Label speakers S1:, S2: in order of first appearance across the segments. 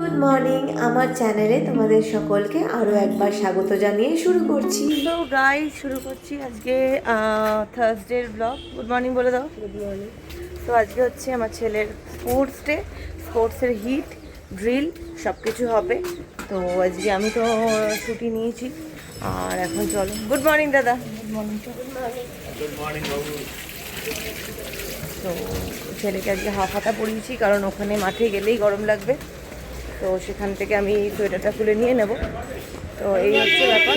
S1: Good morning আমার চ্যানেলে তোমাদের সকলকে আরও একবার স্বাগত জানিয়ে শুরু করছি।
S2: তো গাই শুরু করছি আজকে থার্সডের ব্লগ গুড মর্নিং বলে দাও। গুড মর্নিং তো আজকে হচ্ছে আমার ছেলের স্পোর্টস ডে স্পোর্টসের হিট ড্রিল সব কিছু হবে। তো আজকে আমি তো ছুটি নিয়েছি। আর এখন চলো। গুড মর্নিং দাদা। গুড মর্নিং গুড মর্নিং তো ছেলেকে আজকে হাফ হাতা পরিয়েছি কারণ ওখানে মাঠে গেলেই গরম লাগবে। তো সেখান থেকে আমি সোয়েটারটা খুলে নিয়ে নেব। তো এই হচ্ছে ব্যাপার।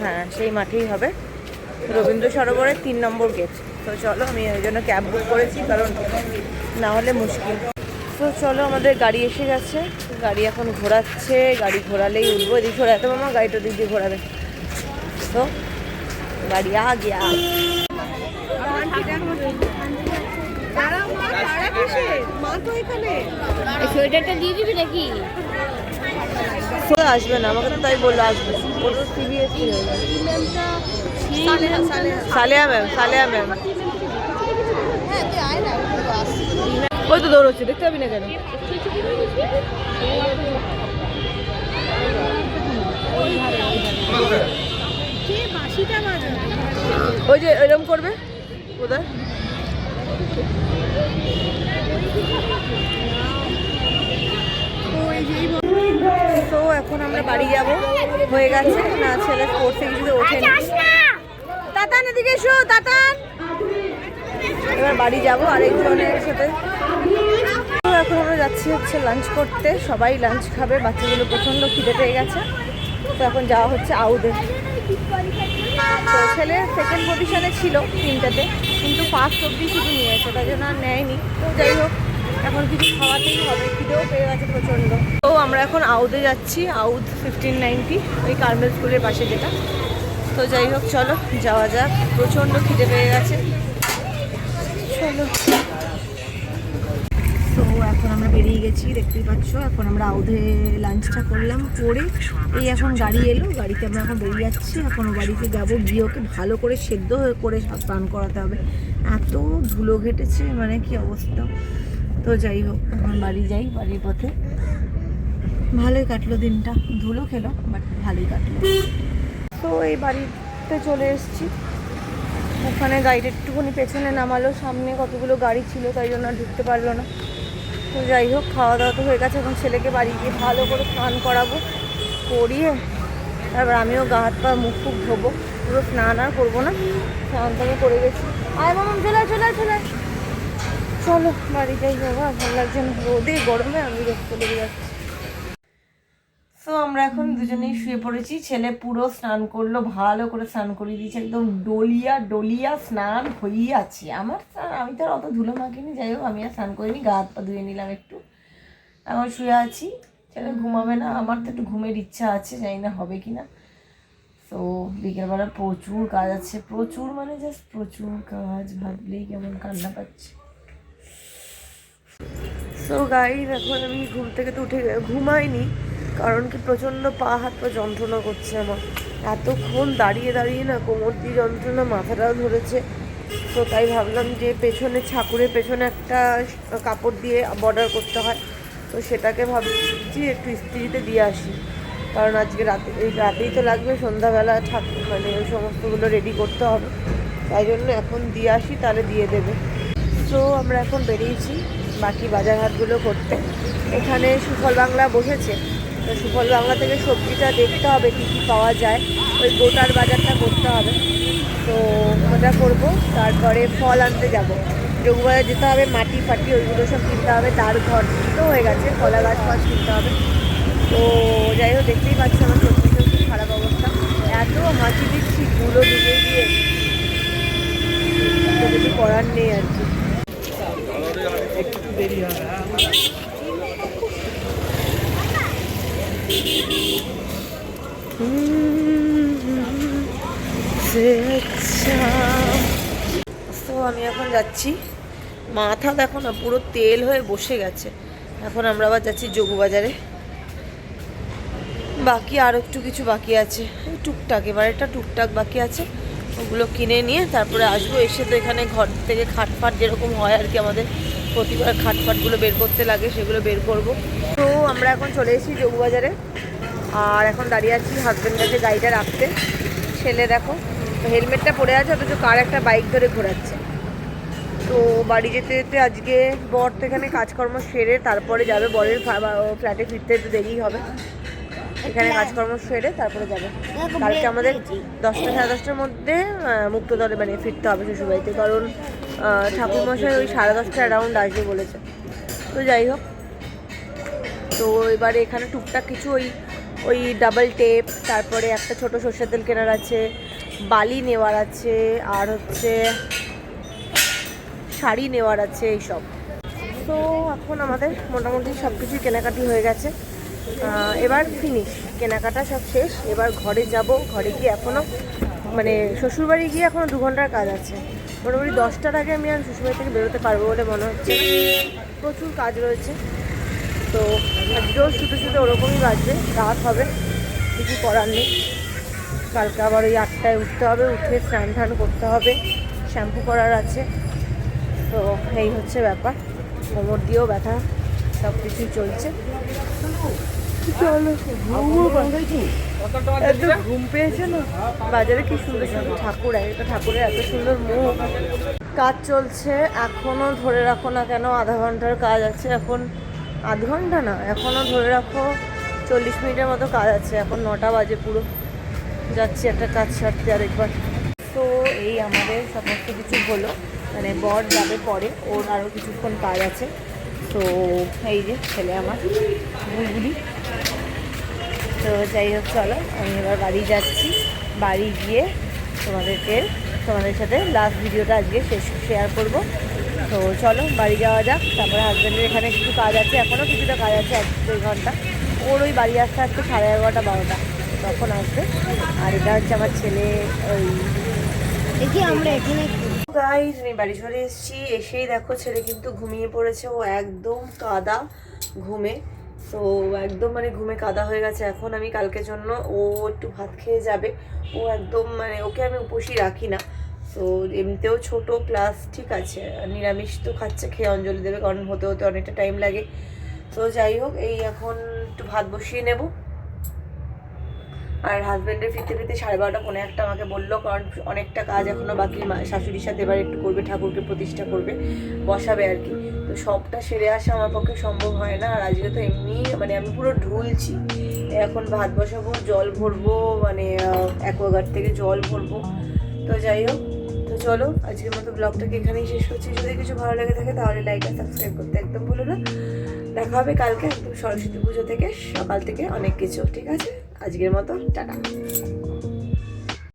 S2: হ্যাঁ সেই মাঠেই হবে। রবীন্দ্র সরোবরের তিন নম্বর গেট। তো চলো, আমি ওই জন্য ক্যাব বুক করেছি, কারণ না হলে মুশকিল। তো চলো, আমাদের গাড়ি এসে গেছে। গাড়ি এখন ঘোরাচ্ছে। গাড়ি ঘোরালেই উঠবো। এদিক ঘোরাতে মামা, গাড়িটা দিক দিয়ে ঘোরাবে। তো গাড়ি আ গিয়া
S3: সোয়েটারটা দিয়ে দিবি নাকি?
S2: তো আসবে না আমাকে তো তাই বলল আসবে। ও তো সিবিএসসি হয়ে গেছে। Saleha ma'am Saleha ma'am. ওই তো দৌড়চ্ছে দেখতে পাবি না কেন? ওই যে এরকম করবে কোথায়? তো এখন আমরা বাড়ি যাব। হয়ে গেছে। না ছেলে স্পোর্টসে কিছুতে ওঠেনি। তাতান এদিকে এসো তাতান। এবার বাড়ি যাব আরেকজনের সাথে। এখন আমরা যাচ্ছি হচ্ছে লাঞ্চ করতে। সবাই লাঞ্চ খাবে। বাচ্চাগুলো প্রচণ্ড খিদে পেয়ে গেছে। তো এখন যাওয়া হচ্ছে আউদে তো ছেলে সেকেন্ড পজিশনে ছিল তিনটাতে, কিন্তু ফার্স্ট অব্দি শুধু নিয়েছে তাই জন্য আর নেয়নি। তো যাই হোক, এখন কিছু খাওয়াতেই হবে, খিদেও পেয়ে গেছে প্রচণ্ড। তো আমরা এখন আউদে যাচ্ছি আউদ ফিফটিন নাইনটি ওই কার্মেল স্কুলের পাশে যেটা। তো যাই হোক, চলো, যাওয়া যাক। প্রচণ্ড খিদে পেয়ে গেছে। চলো। এখন আমরা বেরিয়ে গেছি, দেখতেই পাচ্ছ। এখন আমরা আউধে লাঞ্চটা করলাম, করে এই এখন গাড়ি এলো, গাড়িতে আমরা এখন বেরিয়ে যাচ্ছি। এখন বাড়িতে যাব গিয়ে ওকে ভালো করে সেদ্ধ হয়ে করে স্নান করাতে হবে। এত ধুলো ঘেটেছে মানে কি অবস্থা। তো যাই হোক, এখন বাড়ি যাই, বাড়ির পথে। ভালোই কাটলো দিনটা। ধুলো খেলো বাট ভালোই কাটলো। তো এই বাড়িতে চলে এসেছি। ওখানে গাড়িটা একটুখানি পেছনে নামালো, সামনে কতগুলো গাড়ি ছিল, তাই জন্য ঢুকতে পারল না। তো যাই হোক খাওয়া দাওয়া তো হয়ে গেছে, এখন ছেলেকে বাড়ি গিয়ে ভালো করে স্নান করাবো, করিয়ে তারপর আমিও গা হাত পা মুখ ফুক ধোবো, পুরো স্নান আর করব না, স্নান থেকে করে গেছি। আয় মামা, চলে চলে চলে চলো, বাড়ি যাই, বাবা, ভালো লাগছে রোদে, গরমে আমি রোদ চলে যাচ্ছি। তো আমরা এখন দুজনেই শুয়ে পড়েছি। ছেলে পুরো স্নান করল, ভালো করে স্নান করিয়ে দিয়েছে, একদম ডলিয়া ডলিয়া স্নান হয়েই আছে। আমার আমি তো আর অত ধুলো মাখিনি, যাই হোক, আমি আর স্নান করিনি, গা হাত পা ধুয়ে নিলাম একটু। এখন শুয়ে আছি। ছেলে ঘুমাবে না, আমার তো একটু ঘুমের ইচ্ছা আছে, জানি না হবে কি না তো বিকেলবেলা প্রচুর কাজ আছে, প্রচুর মানে জাস্ট প্রচুর কাজ, ভাবলেই কেমন কান্না পাচ্ছে। সো গাইজ এখন আমি ঘুম থেকে তো উঠে ঘুমাইনি। কারণ কি প্রচণ্ড পা, হাত পা যন্ত্রণা করছে আমার। এতক্ষণ দাঁড়িয়ে দাঁড়িয়ে না কোমর দিয়ে যন্ত্রণা, মাথাটাও ধরেছে। তো তাই ভাবলাম যে পেছনে ছাকুরের পেছনে একটা কাপড় দিয়ে বর্ডার করতে হয়। তো সেটাকে ভাবছি একটু ইস্ত্রিতে দিয়ে আসি। কারণ আজকে রাতে, এই রাতেই তো লাগবে, সন্ধ্যাবেলা ঠাকুর মানে ওই সমস্তগুলো রেডি করতে হবে। তাই জন্য এখন দিয়ে আসি, তাহলে দিয়ে দেবে। তো আমরা এখন বেরিয়েছি, বাকি বাজার হাটগুলো করতে। এখানে সুফল বাংলা বসেছে। সুফল বাংলা থেকে সবজিটা দেখতে হবে, কী কী পাওয়া যায়। ওই গোটার বাজারটা করতে হবে। তো ওটা করব, তারপরে ফল আনতে যাব। যোগবাজার যেতে হবে, মাটি ফাটি, ওইগুলো সব কিনতে হবে। তার ঘর তো হয়ে গেছে, কলা গাছ ফাছ কিনতে হবে। তো যাই হোক, দেখতেই পাচ্ছি আমার সবজিটার খুব খারাপ অবস্থা এত হাঁচি দিচ্ছি গুলো ডুবে গিয়ে তো কিছু করার নেই আর কি তো আমি এখন যাচ্ছি। মাথা দেখো না, পুরো তেল হয়ে বসে গেছে। এখন আমরা আবার যাচ্ছি যোগুবাজারে। বাকি আর একটু কিছু বাকি আছে। টুকটাক, এবার একটা টুকটাক বাকি আছে। ওগুলো কিনে নিয়ে তারপরে আসব। এসে তো এখানে ঘর থেকে খাটফাট যেরকম হয় আর কি, আমাদের প্রতিবার খাটফাটগুলো বের করতে লাগে, সেগুলো বের করব। তো আমরা এখন চলে এসেছি যোগবাজারে। আর এখন দাঁড়িয়ে আছি হাজব্যান্ড কাছে গাড়িটা রাখতে। ছেলে দেখো হেলমেটটা পরে আছে অথচ কার একটা বাইক ধরে ঘোরাচ্ছে। তো বাড়ি যেতে যেতে আজকে বর তো এখানে কাজকর্ম সেরে তারপরে যাবে বরের ফ্ল্যাটে ফিরতে একটু দেরি হবে। এখানে কাজকর্ম সেরে তারপরে যাবে। কালকে আমাদের দশটা সাড়ে দশটার মধ্যে আহ, মুক্তদলে মানে ফিরতে হবে শ্বশুরবাড়িতে কারণ ঠাকুরমশাই ওই সাড়ে দশটা অ্যারাউন্ড আসবে বলেছে। তো যাই হোক তো এবারে এখানে টুকটাক কিছু ওই ওই ডাবল টেপ তারপরে একটা ছোট সর্ষের তেল কেনার আছে, বালি নেওয়ার আছে, আর হচ্ছে শাড়ি নেওয়ার আছে এইসব। তো এখন আমাদের মোটামুটি সব কিছুই কেনাকাটি হয়ে গেছে। এবার ফিনিশ কেনাকাটা সব শেষ। এবার ঘরে যাব, ঘরে গিয়ে এখনও মানে শ্বশুরবাড়ি গিয়ে এখনও দু ঘণ্টার কাজ আছে। মোটামুটি দশটার আগে আমি আর শ্বশুরবাড়ি থেকে বেরোতে পারব বলে মনে হচ্ছে। প্রচুর কাজ রয়েছে। তো আজকেও শুধু শুধু ওরকমই বাজবে রাত হবে কিছু করার নেই। কালকে আবার ওই আটটায় উঠতে হবে উঠে স্নান টান করতে হবে শ্যাম্পু করার আছে। তো এই হচ্ছে ব্যাপার কোমর দিয়েও ব্যথা সব কিছুই চলছে। এত ঘুম পেয়েছে না? বাজারে কি সুন্দর সুন্দর ঠাকুর এক একটা ঠাকুরের এত সুন্দর মুখ। কাজ চলছে এখনও ধরে রাখো না কেন আধা ঘণ্টার কাজ আছে এখন। আধ ঘণ্টা না, এখনও ধরে রাখো চল্লিশ মিনিটের মতো কাজ আছে, এখন নটা বাজে পুরো। যাচ্ছি একটা কাজ সারতে আরেকবার। তো এই আমাদের সমস্ত কিছু হলো মানে বর যাবে পরে, ওর আরও কিছুক্ষণ কাজ আছে। তো এই যে ছেলে আমার, বুলবুলি। তো যাই হোক, চলো, আমি এবার বাড়ি যাচ্ছি। বাড়ি গিয়ে তোমাদেরকে, তোমাদের সাথে লাস্ট ভিডিওটা আজকে শেষ শেয়ার করব। তো চলো বাড়ি যাওয়া যাক। তারপরে হাজব্যান্ডের এখানে কিছু কাজ আছে এখনও কিছুটা কাজ আছে এক দুই ঘণ্টা। ওর ওই বাড়ি আসতে আসতে সাড়ে এগারোটা বারোটা। তখন আসবে। আর এটা হচ্ছে আমার ছেলে ওই
S3: দেখি আমরা এখানে
S2: গাইজ আমি বাড়ি চলে এসেছি। এসেই দেখো ছেলে কিন্তু ঘুমিয়ে পড়েছে। ও একদম কাদা ঘুমে। তো একদম মানে ঘুমে কাদা হয়ে গেছে। এখন আমি কালকের জন্য ও একটু ভাত খেয়ে যাবে। ও একদম মানে ওকে আমি উপসী রাখি না। তো এমনিতেও ছোট প্লাস ঠিক আছে। নিরামিষ তো খাচ্ছে, খেয়ে অঞ্জলি দেবে কারণ হতে হতে অনেকটা টাইম লাগে। তো যাই হোক, এই এখন একটু ভাত বসিয়ে নেব। আর হাজব্যান্ডের ফিরতে ফিরতে সাড়ে বারোটা পনেরো একটা আমাকে বলল, কারণ অনেকটা কাজ এখনও বাকি। শাশুড়ির সাথে এবার একটু করবে, ঠাকুরকে প্রতিষ্ঠা করবে, বসাবে আর কি। তো সবটা সেরে আসা আমার পক্ষে সম্ভব হয় না। আর আজকে তো এমনি মানে আমি পুরো ঢুলছি। এখন ভাত বসাবো, জল ভরবো মানে অ্যাকোয়াগার্ড থেকে জল ভরবো। তো যাই হোক চলো, আজকের মতো ব্লগটাকে এখানেই শেষ করছি। যদি কিছু ভালো লাগে থাকে তাহলে লাইক আর সাবস্ক্রাইব করতে একদম ভুলো না। দেখা হবে কালকে একদম সরস্বতী পুজো থেকে, সকাল থেকে অনেক কিছু, ঠিক আছে? আজকের মতো, টাটা।